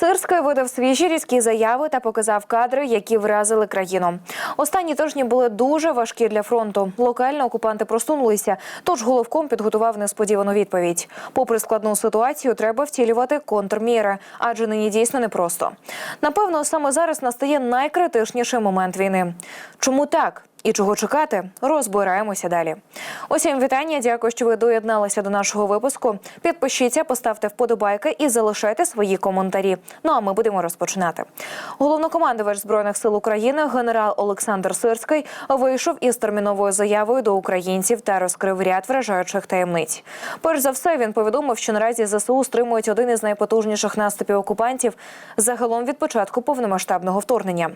Сирський видав свіжі різкі заяви та показав кадри, які вразили країну. Останні тижні були дуже важкі для фронту. Локально окупанти просунулися, тож головком підготував несподівану відповідь. Попри складну ситуацію, треба втілювати контрміри, адже нині дійсно непросто. Напевно, саме зараз настає найкритичніший момент війни. Чому так? І чого чекати, розбираємося далі. Усім вітання. Дякую, що ви доєдналися до нашого випуску. Підпишіться, поставте вподобайки і залишайте свої коментарі. Ну а ми будемо розпочинати. Головнокомандувач збройних сил України генерал Олександр Сирський вийшов із терміновою заявою до українців та розкрив ряд вражаючих таємниць. Перш за все, він повідомив, що наразі ЗСУ стримують один із найпотужніших наступів окупантів загалом від початку повномасштабного вторгнення.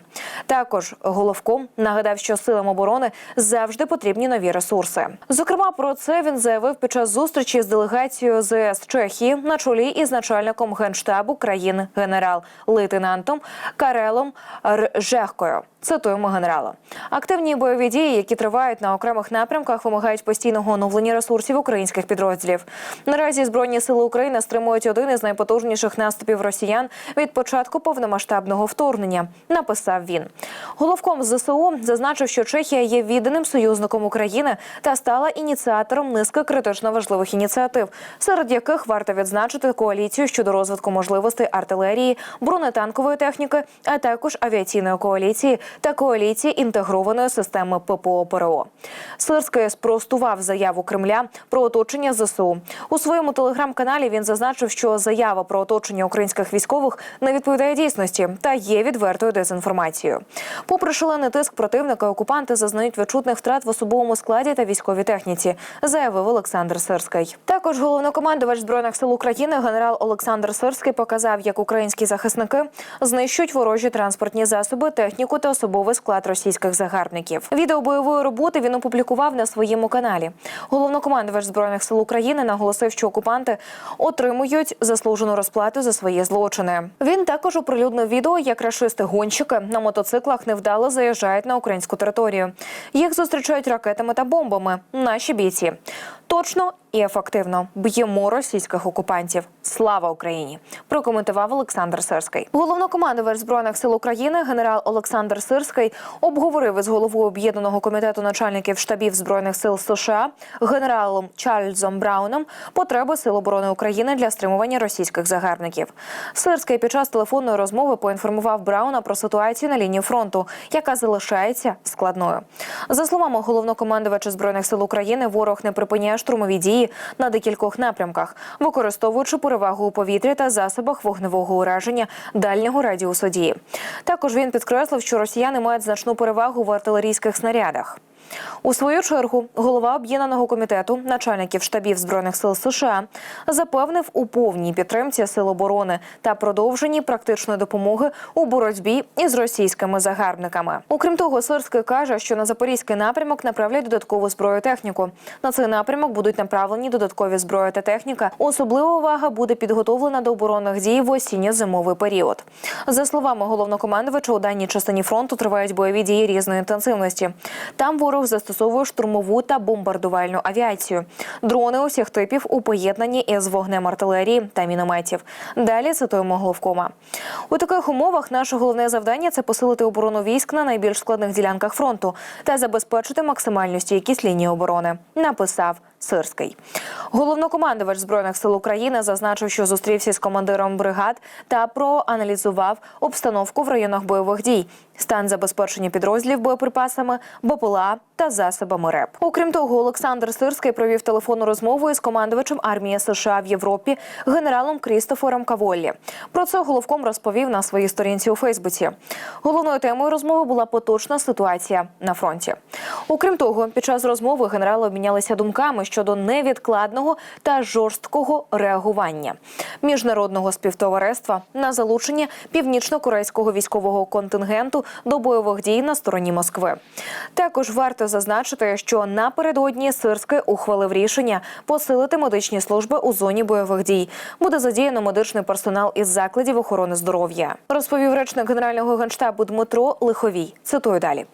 Також головком нагадав, що силам оборони завжди потрібні нові ресурси. Зокрема, про це він заявив під час зустрічі з делегацією ЗС Чехії на чолі із начальником генштабу країн генерал-лейтенантом Карелом Ржехкою. Цитуємо генерала. Активні бойові дії, які тривають на окремих напрямках, вимагають постійного оновлення ресурсів українських підрозділів. Наразі збройні сили України стримують один із найпотужніших наступів росіян від початку повномасштабного вторгнення. Написав він. Головком ЗСУ зазначив, що Чехія є відданим союзником України та стала ініціатором низки критично важливих ініціатив, серед яких варто відзначити коаліцію щодо розвитку можливостей артилерії, бронетанкової техніки, а також авіаційної коаліції та коаліції інтегрованої системи ППО ПРО. Сирський спростував заяву Кремля про оточення ЗСУ у своєму телеграм-каналі. Він зазначив, що заява про оточення українських військових не відповідає дійсності та є відвертою дезінформацією. Попри шалений тиск противника, окупанти зазнають відчутних втрат в особовому складі та військовій техніці, заявив Олександр Сирський. Також головнокомандувач збройних сил України генерал Олександр Сирський показав, як українські захисники знищують ворожі транспортні засоби, техніку та особовий склад російських загарбників. Відео бойової роботи він опублікував на своєму каналі. Головнокомандувач збройних сил України наголосив, що окупанти отримують заслужену розплату за свої злочини. Він також оприлюднив відео, як рашисти гонщики на мотоциклах невдало заїжджають на українську територію. Їх зустрічають ракетами та бомбами. Наші бійці точно і ефективно б'ємо російських окупантів. Слава Україні! Прокоментував Олександр Сирський. Головнокомандувач збройних сил України генерал Олександр Сирський обговорив із головою об'єднаного комітету начальників штабів збройних сил США генералом Чарльзом Брауном потреби сил оборони України для стримування російських загарбників. Сирський під час телефонної розмови поінформував Брауна про ситуацію на лінії фронту, яка залишається складною. За словами головнокомандувача збройних сил України, ворог не припиняє штурмові дії на декількох напрямках, використовуючи перевагу у повітрі та засобах вогневого ураження дальнього радіусу дії. Також він підкреслив, що росіяни мають значну перевагу в артилерійських снарядах. У свою чергу голова об'єднаного комітету начальників штабів збройних сил США запевнив у повній підтримці сил оборони та продовженні практичної допомоги у боротьбі із російськими загарбниками. Окрім того, Сирський каже, що на запорізький напрямок направлять додаткову зброю техніку. На цей напрямок будуть направлені додаткові зброї та техніка. Особлива увага буде підготовлена до оборонних дій в осінньо-зимовий період. За словами головнокомандувача, у даній частині фронту тривають бойові дії різної інтенсивності. Там ворог застосовує штурмову та бомбардувальну авіацію, дрони усіх типів у поєднанні із вогнем артилерії та мінометів. Далі цитуємо головкома. У таких умовах наше головне завдання це посилити оборону військ на найбільш складних ділянках фронту та забезпечити максимальну стійкість лінії оборони. Написав Сирський. Головнокомандувач збройних сил України зазначив, що зустрівся з командиром бригад та проаналізував обстановку в районах бойових дій, стан забезпечення підрозділів боєприпасами, БПЛА та засобами РЕП. Окрім того, Олександр Сирський провів телефонну розмову із командувачем армії США в Європі генералом Крістофером Каволлі. Про це головком розповів на своїй сторінці у Фейсбуці. Головною темою розмови була поточна ситуація на фронті. Окрім того, під час розмови генерали обмінялися думками щодо невідкладного та жорсткого реагування міжнародного співтовариства на залучення північно-корейського військового контингенту до бойових дій на стороні Москви. Також варто зазначити, що напередодні Сирський ухвалив рішення посилити медичні служби у зоні бойових дій. Буде задіяно медичний персонал із закладів охорони здоров'я. Розповів речник генерального генштабу Дмитро Лиховій. Цитую далі: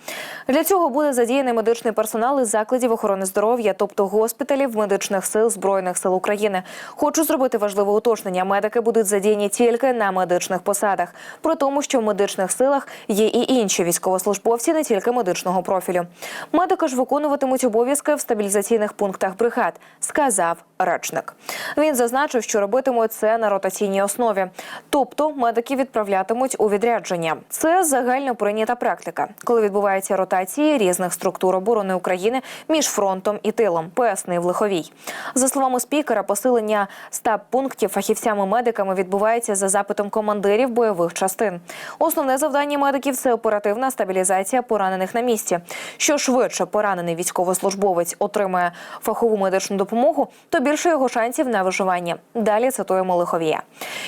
для цього буде задіяний медичний персонал із закладів охорони здоров'я, тобто госпіталів, госпіталів медичних сил збройних сил України. Хочу зробити важливе уточнення. Медики будуть задіяні тільки на медичних посадах. При тому, що в медичних силах є і інші військовослужбовці, не тільки медичного профілю. Медики ж виконуватимуть обов'язки в стабілізаційних пунктах бригад, сказав речник. Він зазначив, що робитимуть це на ротаційній основі, тобто медики відправлятимуть у відрядження. Це загально прийнята практика, коли відбуваються ротації різних структур оборони України між фронтом і тилом, пояснив Лиховій. За словами спікера, посилення стаб пунктів фахівцями-медиками відбувається за запитом командирів бойових частин. Основне завдання медиків це оперативна стабілізація поранених на місці. Що швидше поранений військовослужбовець отримає фахову медичну допомогу, то більше його шансів на виживання. Далі цитуємо Лиховія.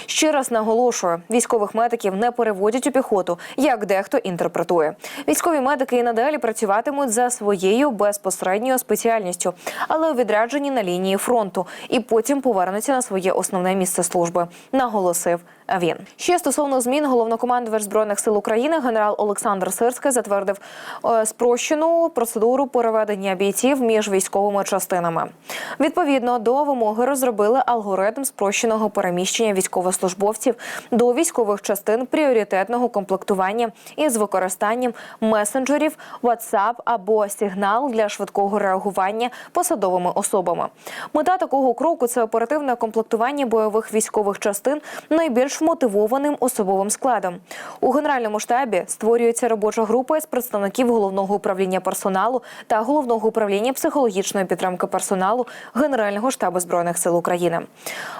Ще раз наголошую: військових медиків не переводять у піхоту, як дехто інтерпретує. Військові медики і надалі працюватимуть за своєю безпосередньою спеціальністю, але у відрядженні на лінії фронту, і потім повернуться на своє основне місце служби, наголосив. Він ще стосовно змін головнокомандувач збройних сил України генерал Олександр Сирський затвердив е, спрощену процедуру переведення бійців між військовими частинами. Відповідно до вимоги розробили алгоритм спрощеного переміщення військовослужбовців до військових частин пріоритетного комплектування із використанням месенджерів, WhatsApp або сигнал для швидкого реагування посадовими особами. Мета такого кроку це оперативне комплектування бойових військових частин найбільш мотивованим особовим складом. У генеральному штабі створюється робоча група із представників головного управління персоналу та головного управління психологічної підтримки персоналу Генерального штабу збройних сил України.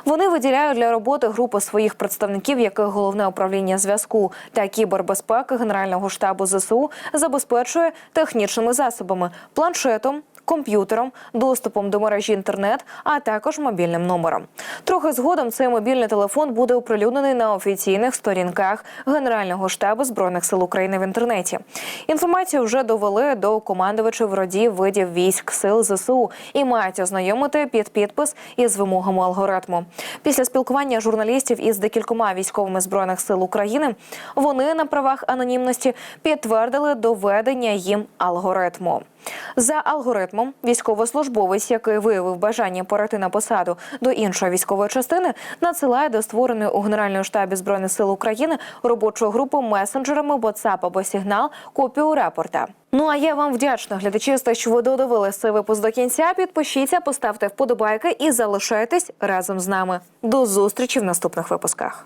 Вони виділяють для роботи групи своїх представників, яких головне управління зв'язку та кібербезпеки Генерального штабу ЗСУ забезпечує технічними засобами, планшетом. Комп'ютером, доступом до мережі інтернет, а також мобільним номером. Трохи згодом цей мобільний телефон буде оприлюднений на офіційних сторінках Генерального штабу збройних сил України в інтернеті. Інформацію вже довели до командувачів родів видів військ сил ЗСУ і мають ознайомити під підпис із вимогами алгоритму. Після спілкування журналістів із декількома військовими збройних сил України вони на правах анонімності підтвердили доведення їм алгоритму. За алгоритмом, військовослужбовець, який виявив бажання перейти на посаду до іншої військової частини, надсилає до створеної у Генеральному штабі збройних сил України робочу групу месенджерами WhatsApp або сигнал копію рапорта. Ну а я вам вдячна, глядачі, за те, що ви додивилися цей випуск до кінця. Підпишіться, поставте вподобайки і залишайтесь разом з нами. До зустрічі в наступних випусках.